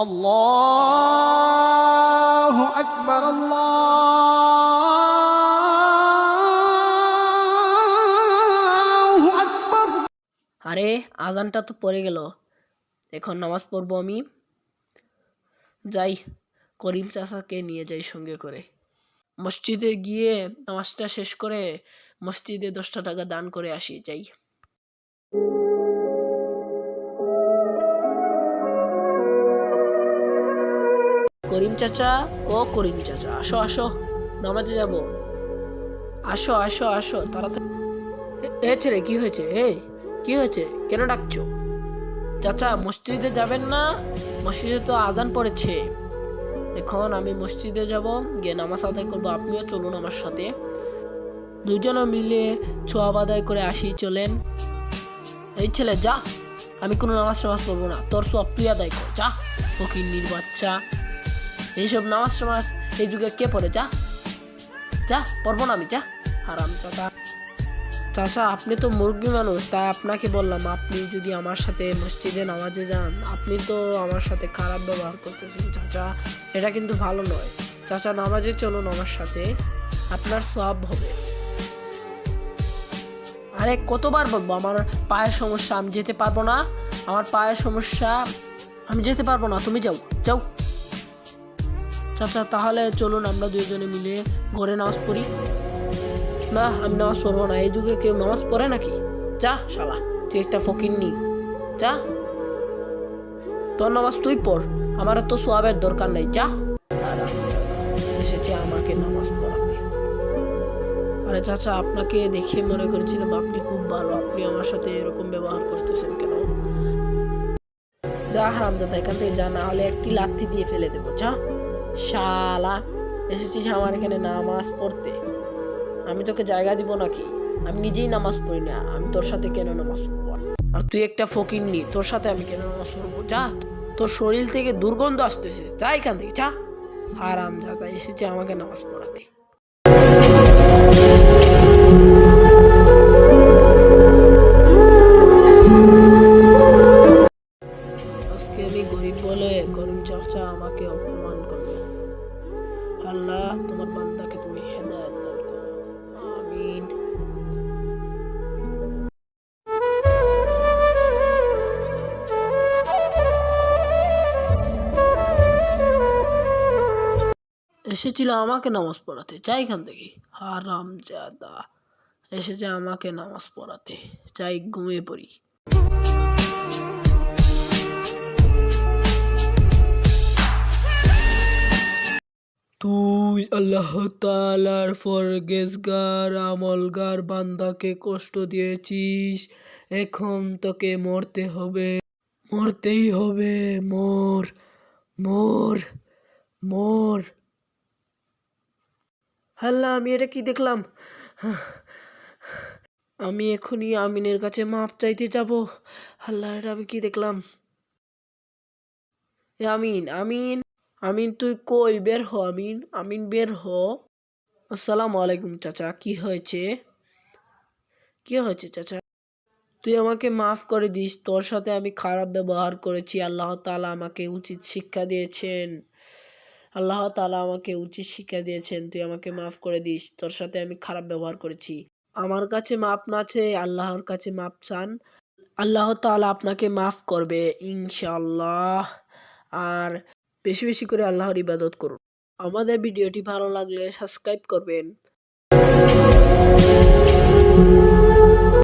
الله أكبر الله أكبر আরে আজানটা তো পড়ে গেল এখন নামাজ পড়বো আমি যাই করিম চাচাকে নিয়ে যাই সঙ্গে করে মসজিদে গিয়ে নামাজটা শেষ করে মসজিদে দশটা টাকা দান করে আসি যাই করিম চাচা ও করিম চাচা। আসো আসো, নামাজে যাব। আসো আসো আসো, তাড়াতাড়ি। এ- ছেলে, কি হয়েছে? হে কি হয়েছে? কেন ডাকছো? চাচা, মসজিদে যাবেন না? মসজিদে তো আজান পড়েছে। এখন আমি মসজিদে যাব, গিয়ে নামাজ আদায় করব। আপনিও চলুন আমার সাথে। দুজনে মিলে ছোয়াব আদায় করে আসি, চলেন। এই ছেলে, যা। আমি কোনো নামাজ টামাজ পড়ব না। তোর সব তুই আদায় কর। যা। ফকির বাচ্চা। এইসব নামাজ টামাজ এই যুগে কে পড়ে? যা। যা, পড়ব না আমি, যা। হারাম চাচা। চাচা, আপনি তো মুরগি মানুষ, তাই আপনাকে বললাম, আপনি যদি আমার সাথে মসজিদে নামাজে যান, আপনি তো আমার সাথে খারাপ ব্যবহার করতেছেন, চাচা। এটা কিন্তু ভালো নয়। চাচা, নামাজে চলুন আমার সাথে। আপনার সব হবে। আরে, কতবার বলব, আমার পায়ের সমস্যা, আমি যেতে পারব না। আমার পায়ের সমস্যা, আমি যেতে পারব না। তুমি যাও যাও। চাচা, তাহলে চলুন আমরা দুইজনে মিলে ঘরে নামাজ পড়ি। না, আমি নামাজ পড়ব না, এই যুগে কেউ নামাজ পড়ে নাকি? যা, শালা, তুই একটা ফকির নি। যা। তোর নামাজ তুই পড়, আমার তো সোয়াবের দরকার নেই, যা। এসেছে আমাকে নামাজ পড়াতে। আরে চাচা, আপনাকে দেখে মনে করেছিলাম আপনি খুব ভালো, আপনি আমার সাথে এরকম ব্যবহার করতেছেন কেন? যা হারাম দাদা এখান থেকে যা, না হলে একটি লাথি দিয়ে ফেলে দেবো, যা। শালা, এসেছিস আমার এখানে নামাজ পড়তে। আমি তোকে জায়গা দিব নাকি? আমি নিজেই নামাজ পড়ি না, আমি তোর সাথে কেন নামাজ পড়ব? আর তুই একটা ফকির নি, তোর সাথে আমি কেন নামাজ পড়ব? যা, তোর শরীর থেকে দুর্গন্ধ আসতেছে, যা এখান থেকে, যা। হারাম যা এসেছে আমাকে নামাজ পড়াতে। আজকে আমি গরিব বলে গরিব চর্চা আমাকে অপমান করল। আল্লাহ, তোমার বান্দাকে তুমি হেদায়ত দান করো। আমিন। এসেছিল আমাকে নামাজ পড়াতে চাই এখান থেকে। হারাম জাদা এসেছে আমাকে নামাজ পড়াতে চাই ঘুমিয়ে পড়ি। তুই আল্লাহ তালার ফরগেজগার আমলগার বান্দাকে কষ্ট দিয়েছিস। এখন তোকে মরতে হবে। মরতেই হবে। মর মর মর। আল্লাহ, আমি এটা কি দেখলাম? আমি এখনই আমিনের কাছে মাপ চাইতে যাব। আল্লাহ, এটা আমি কি দেখলাম? আমিন আমিন। আমিন, তুই কই? বের হ, আমিন। আমিন, বের হ। আসসালামু আলাইকুম চাচা, কি হয়েছে? কি হয়েছে চাচা? তুই আমাকে মাফ করে দিস, তোর সাথে আমি খারাপ ব্যবহার করেছি। আল্লাহ তাআলা আমাকে উচিত শিক্ষা দিয়েছেন। আল্লাহ তাআলা আমাকে উচিত শিক্ষা দিয়েছেন, তুই আমাকে মাফ করে দিস, তোর সাথে আমি খারাপ ব্যবহার করেছি। আমার কাছে মাপ না চেয়ে আল্লাহর কাছে মাপ চান। আল্লাহ তাআলা আপনাকে মাফ করবে, ইনশাআল্লাহ। আর বেশি বেশি করে আল্লাহর ইবাদত করুন। আমাদের ভিডিওটি ভালো লাগলে সাবস্ক্রাইব করবেন।